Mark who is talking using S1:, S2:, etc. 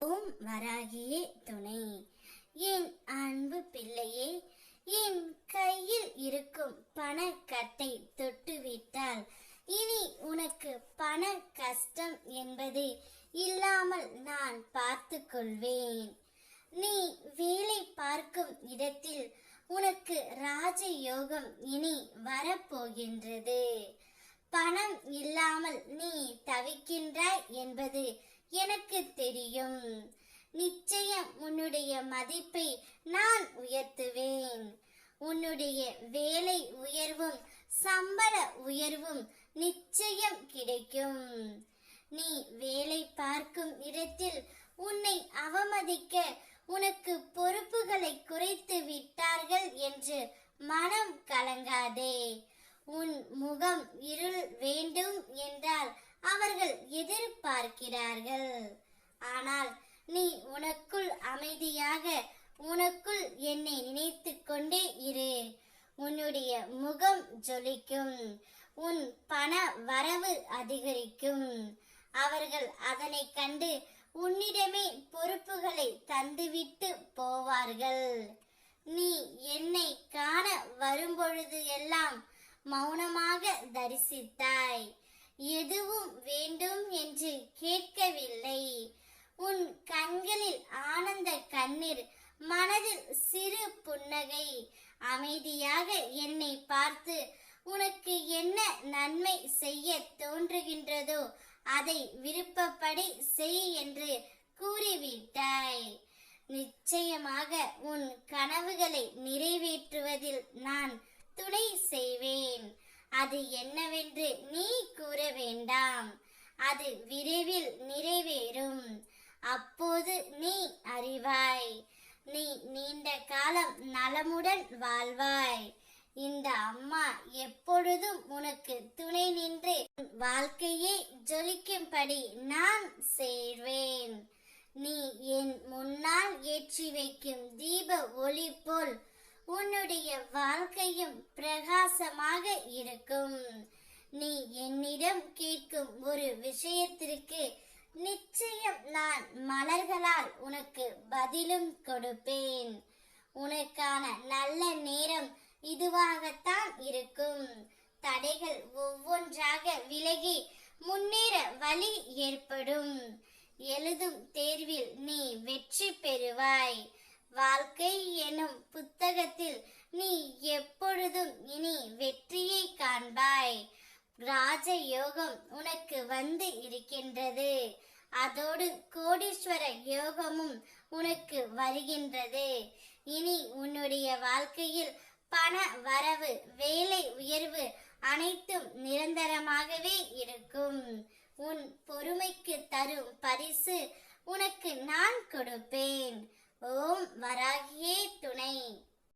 S1: ஓம் வராகியே துணை. என் அன்பு பிள்ளையே என் கையில் இருக்கும் பணக்கட்டை தொட்டுவிட்டால் இனி உனக்கு பண கஷ்டம் என்பது இல்லாமல் நான் பார்த்து கொள்வேன் நீ வேலை பார்க்கும் இடத்தில் உனக்கு ராஜயோகம் இனி வரப்போகின்றது. பணம் இல்லாமல் நீ தவிக்கின்றாய் என்பது எனக்கு தெரியும். நிச்சயம் உன்னுடைய மதிப்பை நான் உயர்த்துவேன். உன்னுடைய வேலை உயர்வும் சம்பள உயர்வும் நிச்சயம் கிடைக்கும். நீ வேலை பார்க்கும் இடத்தில் உன்னை அவமதிக்க உனக்கு பொறுப்புகளை குறைத்து விட்டார்கள் என்று மனம் கலங்காதே. உன் முகம் இருள் வேண்டும் என்றால் பார்க்கிறார்கள். ஆனால் நீ உனக்குள் அமைதியாக உனக்குள் என்னை நினைத்து கொண்டே இரு. உன்னுடைய முகம் ஜொலிக்கும். உன் பண வரவு அதிகரிக்கும். அவர்கள் அதனை கண்டு உன்னிடமே பொறுப்புகளை தந்துவிட்டு போவார்கள். நீ என்னை காண வரும்பொழுது எல்லாம் மௌனமாக தரிசித்தாய். எதுவும் வேண்டும் என்று புன்னகை. அமைதியாக என்னை பார்த்து உனக்கு என்ன நன்மை செய்ய தோன்றுகின்றதோ அதை விருப்பப்படி செய் என்று கூறிவிட்டாய். நிச்சயமாக உன் கனவுகளை நிறைவேற்றுவதில் நான் துணை செய்வேன். அது என்னவென்று நீ கூற வேண்டாம். அது விரைவில் நிறைவே வாழ்வாய். இந்த அம்மா எப்பொழுதும் உனக்கு துணை நின்று உன் வாழ்க்கையை ஜொலிக்கும்படி நான் சேர்வேன். நீ என் முன்னால் ஏற்றி வைக்கும் தீப ஒளி போல் உன்னுடைய வாழ்க்கையும் பிரகாசமாக இருக்கும். நீ என்னிடம் கேட்கும் ஒரு விஷயத்திற்கு நிச்சயம் நான் மலர்களால் உனக்கு பதிலும் கொடுப்பேன். உனக்கான நல்ல நேரம் இதுவாகத்தான் இருக்கும். தடைகள் ஒவ்வொன்றாக விலகி முன்னேற வழி ஏற்படும். எழுதும் தேர்வில் நீ வெற்றி பெறுவாய். வாழ்க்கை எனும் புத்தகத்தில் நீ எப்பொழுதும் இனி வெற்றியை காண்பாய். ராஜ யோகம் உனக்கு வந்து இருக்கின்றது. அதோடு கோடீஸ்வர யோகமும் உனக்கு வருகின்றது. இனி உன்னுடைய வாழ்க்கையில் பண வரவு வேலை உயர்வு அனைத்தும் நிரந்தரமாகவே இருக்கும். உன் பொறுமைக்கு தரும் பரிசு உனக்கு நான் கொடுப்பேன். ஓம் வராகியே துணை.